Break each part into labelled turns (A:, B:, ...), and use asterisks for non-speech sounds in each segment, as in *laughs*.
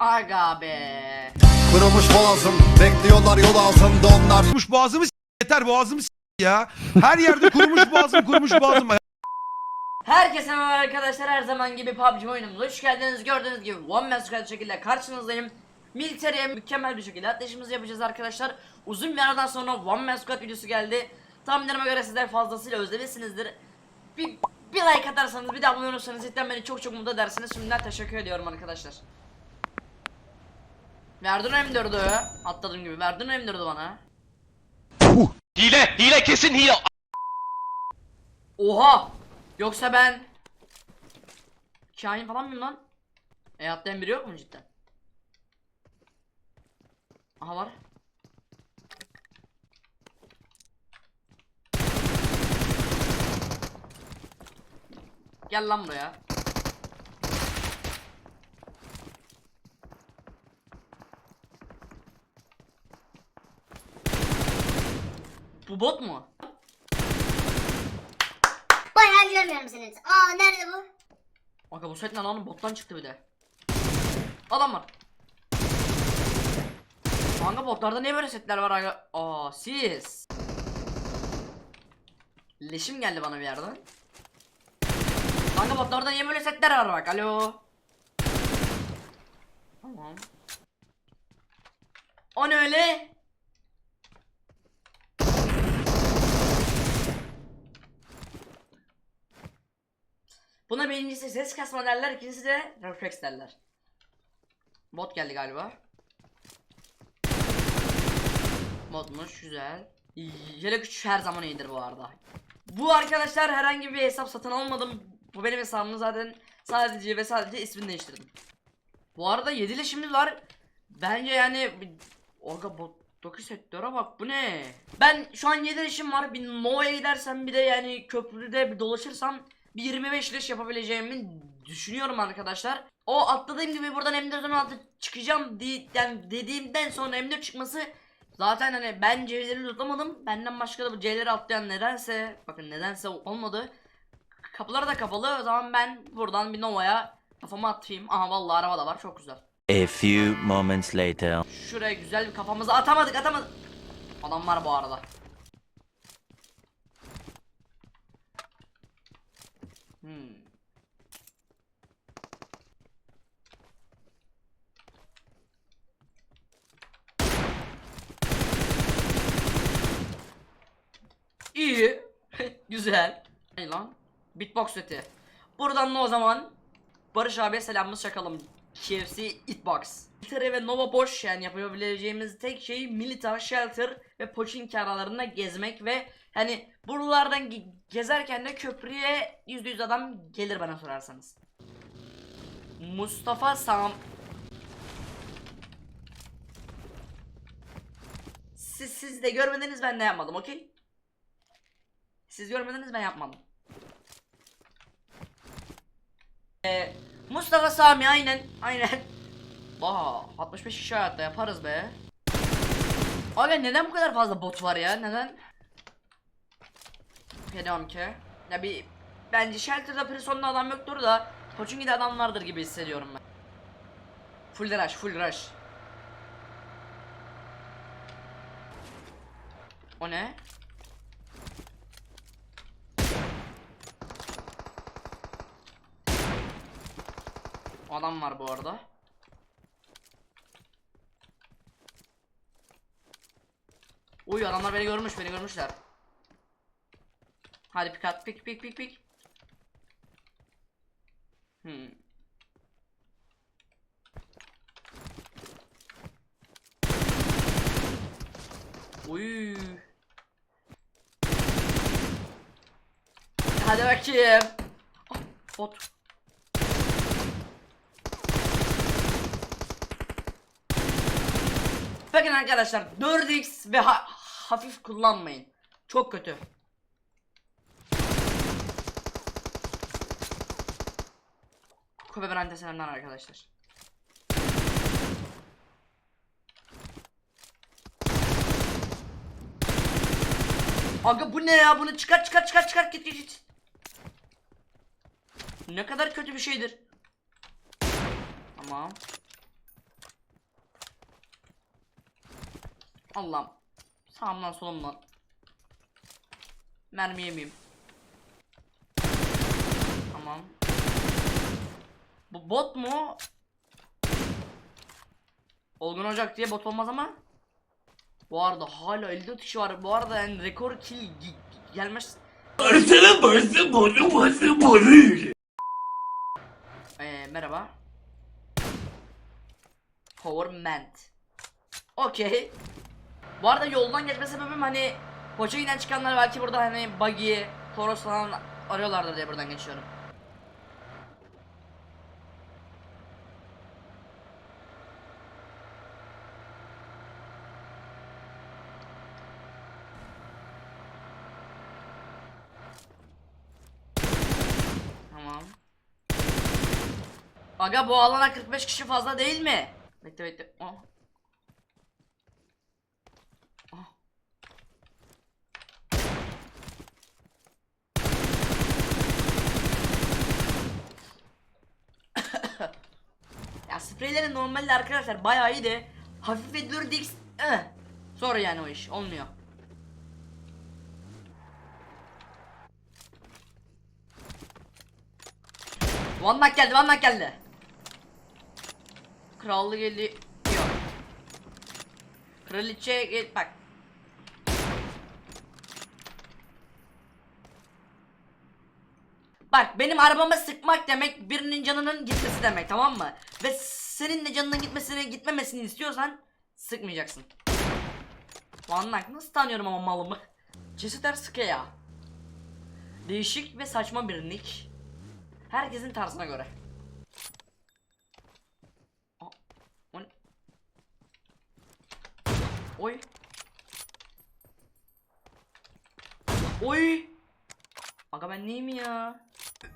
A: Aga be.
B: Kırılmış boğazım Bekliyorlar yol ağzımda onlar.
C: Kurumuş boğazımı s- yeter boğazımı s- ya. Her yerde kurumuş boğazım kurumuş boğazım.
A: Herkese merhaba arkadaşlar her zaman gibi PUBG oyunumuza hoş geldiniz. Gördüğünüz gibi One Man Squad şekilde karşınızdayım. Military'e mükemmel bir şekilde atlayışımızı yapacağız arkadaşlar. Uzun bir aradan sonra One Man Squad videosu geldi. Tahminlerime göre sizler fazlasıyla özlemişsinizdir. Bir, bir like atarsanız bir de abone olursanız cidden beni çok çok mutlu edersiniz. Şimdiden teşekkür ediyorum arkadaşlar Verdin o M4'ü Atladığım gibi verdin o M4'ü bana
D: Hile, hile kesin hile.
A: Oha! Yoksa ben Kain falan mıyım lan? E atlayan biri yok mu cidden? Aha var. Gel lan buraya. Bu bot mu?
E: Bayağı görmüyorum seni. Aa nerede bu?
A: Aga bu set ne lan bottan çıktı bir de. Adam var. Kanka botlarda niye böyle setler var aga? Aa siz. Leşim geldi bana bir yerden. Kanka botlarda niye böyle setler var bak alo. Tamam. O ne öyle? Buna birincisi ses kasma derler, ikincisi de refleks derler. Bot geldi galiba. Botmuş, güzel. Yelek 3 her zaman iyidir bu arada. Bu arkadaşlar herhangi bir hesap satın almadım. Bu benim hesabım zaten sadece ve sadece ismini değiştirdim. Bu arada 7 leşimiz var. Bence yani Orga bottaki sektöre bak bu ne? Ben şu an 7 leşim var. Bir Nova'ya gidersem bir de yani köprüde bir dolaşırsam bir 25 leş yapabileceğimi düşünüyorum arkadaşlar. O atladığım gibi buradan M416 çıkacağım di yani dediğimden sonra M4 çıkması zaten hani ben C'leri tutamadım. Benden başka da bu C'leri atlayan nedense bakın nedense olmadı. Kapılar da kapalı. O zaman ben buradan bir Nova'ya kafamı atayım. Aha vallahi araba da var. Çok güzel.
F: A few moments later.
A: Şuraya güzel bir kafamızı atamadık atamadık. Adam var bu arada. Hmm. İyi. *laughs* güzel. Ne lan? Beatbox seti. Buradan da o zaman Barış abiye selamımızı çakalım. KFC Eatbox. Military ve Nova boş yani yapabileceğimiz tek şey Militar, Shelter ve Pochinki aralarında gezmek ve hani buralardan ge- gezerken de köprüye %100 adam gelir bana sorarsanız. Mustafa Sam Siz, siz de görmediniz ben de yapmadım okey? Siz görmediniz ben yapmadım. Ee, Mustafa Sami aynen aynen. *laughs* Vaa 65 kişi hayatta yaparız be. Abi neden bu kadar fazla bot var ya neden? Ki. Ya bir bence Shelter'da Prison'da adam yoktur da Pochinki'de adam vardır gibi hissediyorum ben. Full rush full rush. O ne? Adam var bu arada. Uy adamlar beni görmüş beni görmüşler. Hadi pik at pik pik pik pik. Hmm. Uy. Hadi bakayım. Ah, bot. Bakın arkadaşlar 4x ve ha- hafif kullanmayın. Çok kötü. Yakup ben Anteselam'dan arkadaşlar. Aga bu ne ya? Bunu çıkar çıkar çıkar çıkar git git git. Ne kadar kötü bir şeydir. Tamam. Allah'ım. Sağımdan solumdan. Mermi yemeyeyim. Bu bot mu? Olgun Ocak diye bot olmaz ama. Bu arada hala 54 kişi var. Bu arada yani rekor kill ge- gelmez. Ee, merhaba. Powerment. Okey. Bu arada yoldan geçme sebebim hani Koça inen çıkanlar belki burada hani buggy, Toros falan arıyorlardır diye buradan geçiyorum. Tamam. Aga bu alana 45 kişi fazla değil mi? Bekle bekle. Oh. Ya spreylerin normalde arkadaşlar bayağı iyi de hafif ve dur eh. Sonra yani o iş olmuyor. One knock geldi, one knock geldi. Krallı geliyor. Kraliçe gel bak. Bak benim arabama sıkmak demek birinin canının gitmesi demek tamam mı? Ve senin de canının gitmesini gitmemesini istiyorsan sıkmayacaksın. Knock nasıl tanıyorum ama malımı? Sıkı ya. Değişik ve saçma bir nick. Herkesin tarzına göre. Aa, o ne? Oy. Oy. Aga ben neyim ya?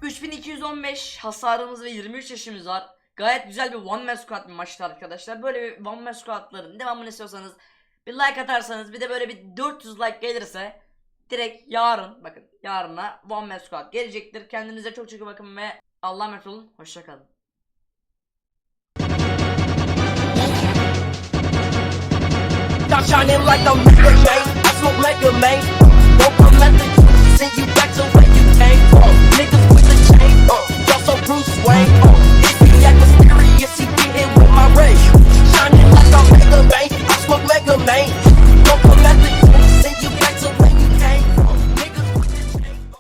A: 3215 hasarımız ve 23 yaşımız var. Gayet güzel bir one man squad bir maçtı arkadaşlar. Böyle bir one man squadların devamını istiyorsanız bir like atarsanız bir de böyle bir 400 like gelirse direkt yarın bakın yarına one man squad gelecektir. Kendinize çok çok bakın ve Allah'a emanet olun. Hoşçakalın.
G: star shining like I'm Mega Man. I smoke Mega Man. Don't come at the you back to wait.